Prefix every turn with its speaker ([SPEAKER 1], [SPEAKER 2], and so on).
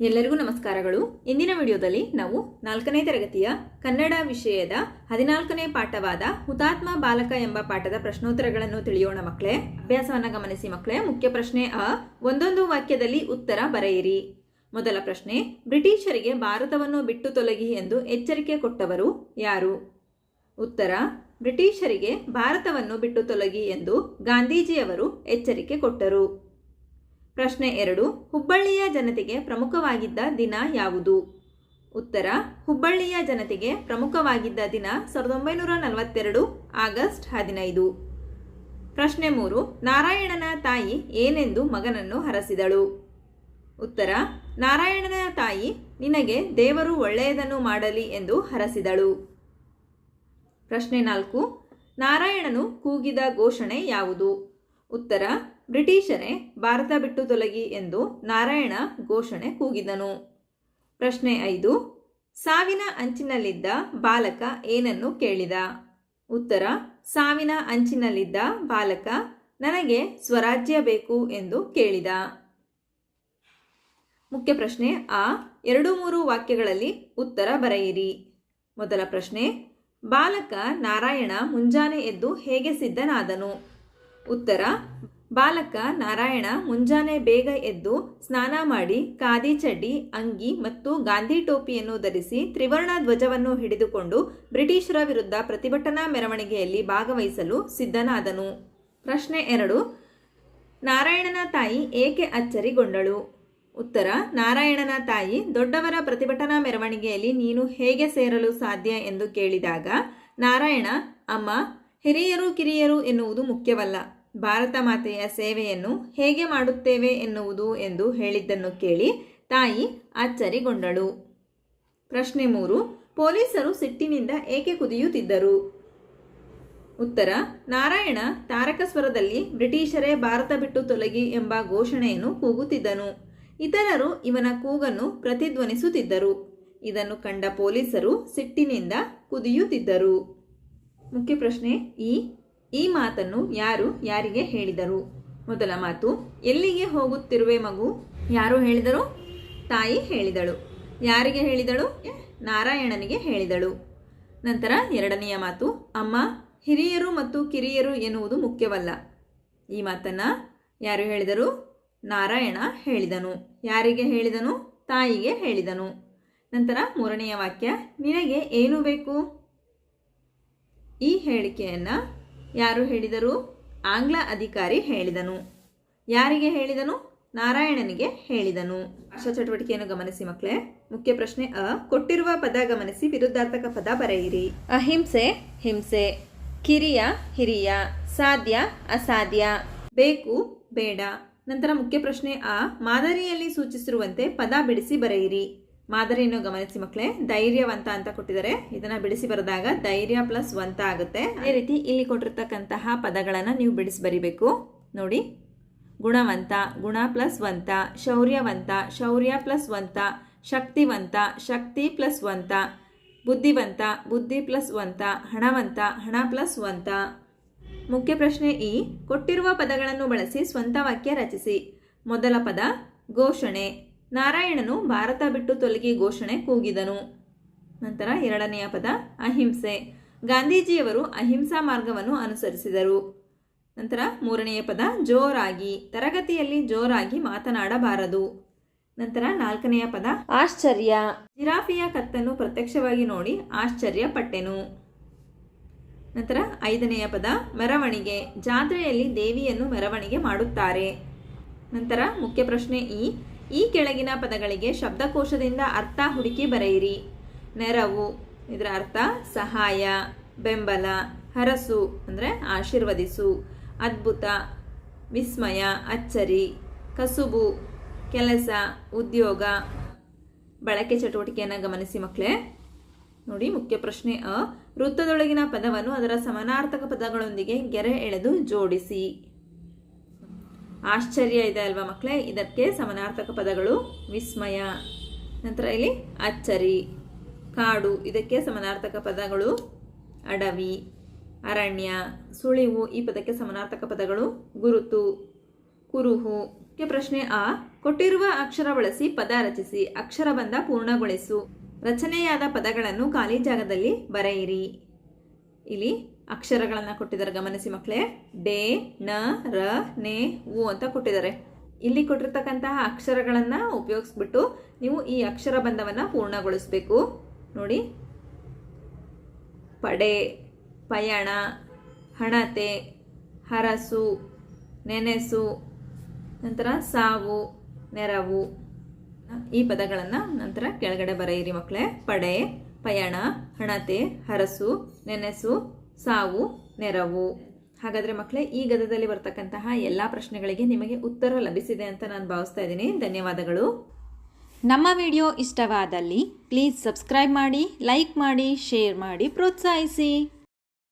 [SPEAKER 1] ಎಲ್ಲರಿಗೂ ನಮಸ್ಕಾರಗಳು. ಇಂದಿನ ವಿಡಿಯೋದಲ್ಲಿ ನಾವು ನಾಲ್ಕನೇ ತರಗತಿಯ ಕನ್ನಡ ವಿಷಯದ ಹದಿನಾಲ್ಕನೇ ಪಾಠವಾದ ಹುತಾತ್ಮ ಬಾಲಕ ಎಂಬ ಪಾಠದ ಪ್ರಶ್ನೋತ್ತರಗಳನ್ನು ತಿಳಿಯೋಣ ಮಕ್ಕಳೇ. ಅಭ್ಯಾಸವನ್ನ ಗಮನಿಸಿ ಮಕ್ಕಳೇ. ಮುಖ್ಯ ಪ್ರಶ್ನೆ ಅ. ಒಂದೊಂದು ವಾಕ್ಯದಲ್ಲಿ ಉತ್ತರ ಬರೆಯಿರಿ. ಮೊದಲ ಪ್ರಶ್ನೆ, ಬ್ರಿಟಿಷರಿಗೆ ಭಾರತವನ್ನು ಬಿಟ್ಟು ತೊಲಗಿ ಎಂದು ಎಚ್ಚರಿಕೆ ಕೊಟ್ಟವರು ಯಾರು? ಉತ್ತರ ಬ್ರಿಟಿಷರಿಗೆ ಭಾರತವನ್ನು ಬಿಟ್ಟು ತೊಲಗಿ ಎಂದು ಗಾಂಧೀಜಿಯವರು ಎಚ್ಚರಿಕೆ ಕೊಟ್ಟರು. ಪ್ರಶ್ನೆ ಎರಡು, ಹುಬ್ಬಳ್ಳಿಯ ಜನತೆಗೆ ಪ್ರಮುಖವಾಗಿದ್ದ ದಿನ ಯಾವುದು? ಉತ್ತರ, ಹುಬ್ಬಳ್ಳಿಯ ಜನತೆಗೆ ಪ್ರಮುಖವಾಗಿದ್ದ ದಿನ ಸಾವಿರದ ಒಂಬೈನೂರ ನಲವತ್ತೆರಡು, ಆಗಸ್ಟ್ ಹದಿನೈದು. ಪ್ರಶ್ನೆ ಮೂರು, ನಾರಾಯಣನ ತಾಯಿ ಏನೆಂದು ಮಗನನ್ನು ಹರಸಿದಳು? ಉತ್ತರ, ನಾರಾಯಣನ ತಾಯಿ ನಿನಗೆ ದೇವರು ಒಳ್ಳೆಯದನ್ನು ಮಾಡಲಿ ಎಂದು ಹರಸಿದಳು. ಪ್ರಶ್ನೆ ನಾಲ್ಕು, ನಾರಾಯಣನು ಕೂಗಿದ ಘೋಷಣೆ ಯಾವುದು? ಉತ್ತರ, ಬ್ರಿಟಿಷರೇ ಭಾರತ ಬಿಟ್ಟು ತೊಲಗಿ ಎಂದು ನಾರಾಯಣ ಘೋಷಣೆ ಕೂಗಿದನು. ಪ್ರಶ್ನೆ ಐದು, ಸಾವಿನ ಅಂಚಿನಲ್ಲಿದ್ದ ಬಾಲಕ ಏನನ್ನು ಕೇಳಿದ? ಉತ್ತರ, ಸಾವಿನ ಅಂಚಿನಲ್ಲಿದ್ದ ಬಾಲಕ ನನಗೆ ಸ್ವರಾಜ್ಯ ಬೇಕು ಎಂದು ಕೇಳಿದ. ಮುಖ್ಯ ಪ್ರಶ್ನೆ, ಆ ಎರಡು ಮೂರು ವಾಕ್ಯಗಳಲ್ಲಿ ಉತ್ತರ ಬರೆಯಿರಿ. ಮೊದಲ ಪ್ರಶ್ನೆ ಬಾಲಕ ನಾರಾಯಣ ಮುಂಜಾನೆ ಎದ್ದು ಹೇಗೆ ಸಿದ್ಧನಾದನು? ಉತ್ತರ, ಬಾಲಕ ನಾರಾಯಣ ಮುಂಜಾನೆ ಬೇಗ ಎದ್ದು ಸ್ನಾನ ಮಾಡಿ ಖಾದಿ ಚಡ್ಡಿ, ಅಂಗಿ ಮತ್ತು ಗಾಂಧಿ ಟೋಪಿಯನ್ನು ಧರಿಸಿ ತ್ರಿವರ್ಣ ಧ್ವಜವನ್ನು ಹಿಡಿದುಕೊಂಡು ಬ್ರಿಟಿಷರ ವಿರುದ್ಧ ಪ್ರತಿಭಟನಾ ಮೆರವಣಿಗೆಯಲ್ಲಿ ಭಾಗವಹಿಸಲು ಸಿದ್ಧನಾದನು. ಪ್ರಶ್ನೆ ಎರಡು, ನಾರಾಯಣನ ತಾಯಿ ಏಕೆ ಅಚ್ಚರಿಗೊಂಡಳು? ಉತ್ತರ, ನಾರಾಯಣನ ತಾಯಿ, ದೊಡ್ಡವರ ಪ್ರತಿಭಟನಾ ಮೆರವಣಿಗೆಯಲ್ಲಿ ನೀನು ಹೇಗೆ ಸೇರಲು ಸಾಧ್ಯ ಎಂದು ಕೇಳಿದಾಗ, ನಾರಾಯಣ, ಅಮ್ಮ, ಹಿರಿಯರು ಕಿರಿಯರು ಎನ್ನುವುದು ಮುಖ್ಯವಲ್ಲ. ಭಾರತ ಮಾತೆಯ ಸೇವೆಯನ್ನು ಹೇಗೆ ಮಾಡುತ್ತೇವೆ ಎನ್ನುವುದು ಎಂದು ಹೇಳಿದ್ದನ್ನು ಕೇಳಿ ತಾಯಿ ಅಚ್ಚರಿಗೊಂಡಳು. ಪ್ರಶ್ನೆ ಮೂರು, ಪೊಲೀಸರು ಸಿಟ್ಟಿನಿಂದ ಏಕೆ ಕುದಿಯುತ್ತಿದ್ದರು? ಉತ್ತರ, ನಾರಾಯಣ ತಾರಕಸ್ವರದಲ್ಲಿ ಬ್ರಿಟಿಷರೇ ಭಾರತ ಬಿಟ್ಟು ತೊಲಗಿ ಎಂಬ ಘೋಷಣೆಯನ್ನು ಕೂಗುತ್ತಿದ್ದನು. ಇತರರು ಇವನ ಕೂಗನ್ನು ಪ್ರತಿಧ್ವನಿಸುತ್ತಿದ್ದರು. ಇದನ್ನು ಕಂಡ ಪೊಲೀಸರು ಸಿಟ್ಟಿನಿಂದ ಕುದಿಯುತ್ತಿದ್ದರು. ಮುಖ್ಯ ಪ್ರಶ್ನೆ ಈ ಈ ಮಾತನ್ನು ಯಾರು ಯಾರಿಗೆ ಹೇಳಿದರು? ಮೊದಲ ಮಾತು, ಎಲ್ಲಿಗೆ ಹೋಗುತ್ತಿರುವೆ ಮಗು? ಯಾರು ಹೇಳಿದರು? ತಾಯಿ ಹೇಳಿದಳು. ಯಾರಿಗೆ ಹೇಳಿದಳು? ನಾರಾಯಣನಿಗೆ ಹೇಳಿದಳು. ನಂತರ ಎರಡನೆಯ ಮಾತು, ಅಮ್ಮ, ಹಿರಿಯರು ಮತ್ತು ಕಿರಿಯರು ಎನ್ನುವುದು ಮುಖ್ಯವಲ್ಲ. ಈ ಮಾತನ್ನು ಯಾರು ಹೇಳಿದರು? ನಾರಾಯಣ ಹೇಳಿದನು. ಯಾರಿಗೆ ಹೇಳಿದನು? ತಾಯಿಗೆ ಹೇಳಿದನು. ನಂತರ ಮೂರನೆಯ ವಾಕ್ಯ ನಿನಗೆ ಏನು ಬೇಕು? ಈ ಹೇಳಿಕೆಯನ್ನು ಯಾರು ಹೇಳಿದರು? ಆಂಗ್ಲ ಅಧಿಕಾರಿ ಹೇಳಿದನು. ಯಾರಿಗೆ ಹೇಳಿದನು? ನಾರಾಯಣನಿಗೆ ಹೇಳಿದನು. ಭಾಷಾ ಚಟುವಟಿಕೆಯನ್ನು ಗಮನಿಸಿ ಮಕ್ಕಳೇ. ಮುಖ್ಯ ಪ್ರಶ್ನೆ ಅ ಕೊಟ್ಟಿರುವ ಪದ ಗಮನಿಸಿ ವಿರುದ್ಧಾರ್ಥಕ ಪದ ಬರೆಯಿರಿ. ಅಹಿಂಸೆ ಹಿಂಸೆ ಕಿರಿಯ ಹಿರಿಯ ಸಾಧ್ಯ ಅಸಾಧ್ಯ. ಬೇಕು ಬೇಡ. ನಂತರ ಮುಖ್ಯ ಪ್ರಶ್ನೆ ಆ. ಮಾದರಿಯಲ್ಲಿ ಸೂಚಿಸಿರುವಂತೆ ಪದ ಬಿಡಿಸಿ ಬರೆಯಿರಿ. ಮಾದರಿಯನ್ನು ಗಮನಿಸಿ ಮಕ್ಕಳೇ, ಧೈರ್ಯವಂತ ಅಂತ ಕೊಟ್ಟಿದ್ದಾರೆ. ಇದನ್ನ ಬಿಡಿಸಿ ಬರೆದಾಗ ಧೈರ್ಯ ಪ್ಲಸ್ ವಂತ ಆಗುತ್ತೆ. ಅದೇ ರೀತಿ ಇಲ್ಲಿ ಕೊಟ್ಟಿರ್ತಕ್ಕಂತಹ ಪದಗಳನ್ನು ನೀವು ಬಿಡಿಸಿ ಬರಿಬೇಕು. ನೋಡಿ. ಗುಣವಂತ, ಗುಣ ಪ್ಲಸ್ ವಂತ, ಶೌರ್ಯವಂತ, ಶೌರ್ಯ ಪ್ಲಸ್ ವಂತ, ಶಕ್ತಿವಂತ, ಶಕ್ತಿ ಪ್ಲಸ್ ವಂತ, ಬುದ್ಧಿವಂತ, ಬುದ್ಧಿ ಪ್ಲಸ್ ವಂತ, ಹಣವಂತ, ಹಣ ಪ್ಲಸ್ ವಂತ. ಮುಖ್ಯ ಪ್ರಶ್ನೆ ಈ. ಕೊಟ್ಟಿರುವ ಪದಗಳನ್ನು ಬಳಸಿ ಸ್ವಂತ ವಾಕ್ಯ ರಚಿಸಿ. ಮೊದಲ ಪದ, ಘೋಷಣೆ. ನಾರಾಯಣನು ಭಾರತ ಬಿಟ್ಟು ತೊಲಗಿ ಘೋಷಣೆ ಕೂಗಿದನು. ನಂತರ ಎರಡನೆಯ ಪದ, ಅಹಿಂಸೆ. ಗಾಂಧೀಜಿಯವರು ಅಹಿಂಸಾ ಮಾರ್ಗವನ್ನು ಅನುಸರಿಸಿದರು. ನಂತರ ಮೂರನೆಯ ಪದ, ಜೋರಾಗಿ. ತರಗತಿಯಲ್ಲಿ ಜೋರಾಗಿ ಮಾತನಾಡಬಾರದು. ನಂತರ ನಾಲ್ಕನೆಯ ಪದ, ಆಶ್ಚರ್ಯ. ಜಿರಾಫಿಯ ಕತ್ತನ್ನು ಪ್ರತ್ಯಕ್ಷವಾಗಿ ನೋಡಿ ಆಶ್ಚರ್ಯ ಪಟ್ಟೆನು ನಂತರ ಐದನೆಯ ಪದ, ಮೆರವಣಿಗೆ. ಜಾತ್ರೆಯಲ್ಲಿ ದೇವಿಯನ್ನು ಮೆರವಣಿಗೆ ಮಾಡುತ್ತಾರೆ. ನಂತರ ಮುಖ್ಯ ಪ್ರಶ್ನೆ ಈ ಈ ಕೆಳಗಿನ ಪದಗಳಿಗೆ ಶಬ್ದಕೋಶದಿಂದ ಅರ್ಥ ಹುಡುಕಿ ಬರೆಯಿರಿ. ನೆರವು, ಇದರ ಅರ್ಥ ಸಹಾಯ, ಬೆಂಬಲ, ಹರಸು, ಅಂದರೆ ಆಶೀರ್ವದಿಸು. ಅದ್ಭುತ, ವಿಸ್ಮಯ, ಅಚ್ಚರಿ. ಕಸುಬು, ಕೆಲಸ, ಉದ್ಯೋಗ. ಬಳಕೆ ಚಟುವಟಿಕೆಯನ್ನು ಗಮನಿಸಿ ಮಕ್ಕಳೇ ನೋಡಿ, ಮುಖ್ಯ ಪ್ರಶ್ನೆ ಅ. ವೃತ್ತದೊಳಗಿನ ಪದವನ್ನು ಅದರ ಸಮಾನಾರ್ಥಕ ಪದಗಳೊಂದಿಗೆ ಗೆರೆ ಎಳೆದು ಜೋಡಿಸಿ. ಆಶ್ಚರ್ಯ ಇದೆ ಅಲ್ವಾ ಮಕ್ಕಳೇ ಇದಕ್ಕೆ ಸಮಾನಾರ್ಥಕ ಪದಗಳು ವಿಸ್ಮಯ. ನಂತರ ಇಲ್ಲಿ ಅಚ್ಚರಿ, ಕಾಡು, ಇದಕ್ಕೆ ಸಮಾನಾರ್ಥಕ ಪದಗಳು ಅಡವಿ, ಅರಣ್ಯ, ಸುಳಿವು, ಈ ಪದಕ್ಕೆ ಸಮಾನಾರ್ಥಕ ಪದಗಳು ಗುರುತು, ಕುರುಹು. ಪ್ರಶ್ನೆ ಆ ಕೊಟ್ಟಿರುವ ಅಕ್ಷರ ಬಳಸಿ ಪದ ರಚಿಸಿ ಅಕ್ಷರಬಂಧ ಪೂರ್ಣಗೊಳಿಸು. ರಚನೆಯಾದ ಪದಗಳನ್ನು ಖಾಲಿ ಜಾಗದಲ್ಲಿ ಬರೆಯಿರಿ. ಇಲ್ಲಿ ಅಕ್ಷರಗಳನ್ನು ಕೊಟ್ಟಿದ್ದಾರೆ, ಗಮನಿಸಿ ಮಕ್ಕಳೇ. ಡೇ, ನ, ರ, ನೆ, ಉ ಅಂತ ಕೊಟ್ಟಿದ್ದಾರೆ. ಇಲ್ಲಿ ಕೊಟ್ಟಿರ್ತಕ್ಕಂತಹ ಅಕ್ಷರಗಳನ್ನು ಉಪಯೋಗಿಸ್ಬಿಟ್ಟು ನೀವು ಈ ಅಕ್ಷರ ಬಂಧವನ್ನು ಪೂರ್ಣಗೊಳಿಸಬೇಕು. ನೋಡಿ. ಪಡೆ, ಪಯಣ, ಹಣತೆ, ಹರಸು, ನೆನೆಸು, ನಂತರ ಸಾವು, ನೆರವು. ಈ ಪದಗಳನ್ನು ನಂತರ ಕೆಳಗಡೆ ಬರೆಯಿರಿ ಮಕ್ಕಳೇ. ಪಡೆ, ಪಯಣ, ಹಣತೆ, ಹರಸು, ನೆನೆಸು, ಸಾವು, ನೆರವು. ಹಾಗಾದರೆ ಮಕ್ಕಳೇ, ಈ ಗದದಲ್ಲಿ ಬರ್ತಕ್ಕಂತಹ ಎಲ್ಲ ಪ್ರಶ್ನೆಗಳಿಗೆ ನಿಮಗೆ ಉತ್ತರ ಲಭಿಸಿದೆ ಅಂತ ನಾನು ಭಾವಿಸ್ತಾ ಇದ್ದೀನಿ. ಧನ್ಯವಾದಗಳು.
[SPEAKER 2] ನಮ್ಮ ವಿಡಿಯೋ ಇಷ್ಟವಾದಲ್ಲಿ ಪ್ಲೀಸ್ ಸಬ್ಸ್ಕ್ರೈಬ್ ಮಾಡಿ, ಲೈಕ್ ಮಾಡಿ, ಶೇರ್ ಮಾಡಿ, ಪ್ರೋತ್ಸಾಹಿಸಿ.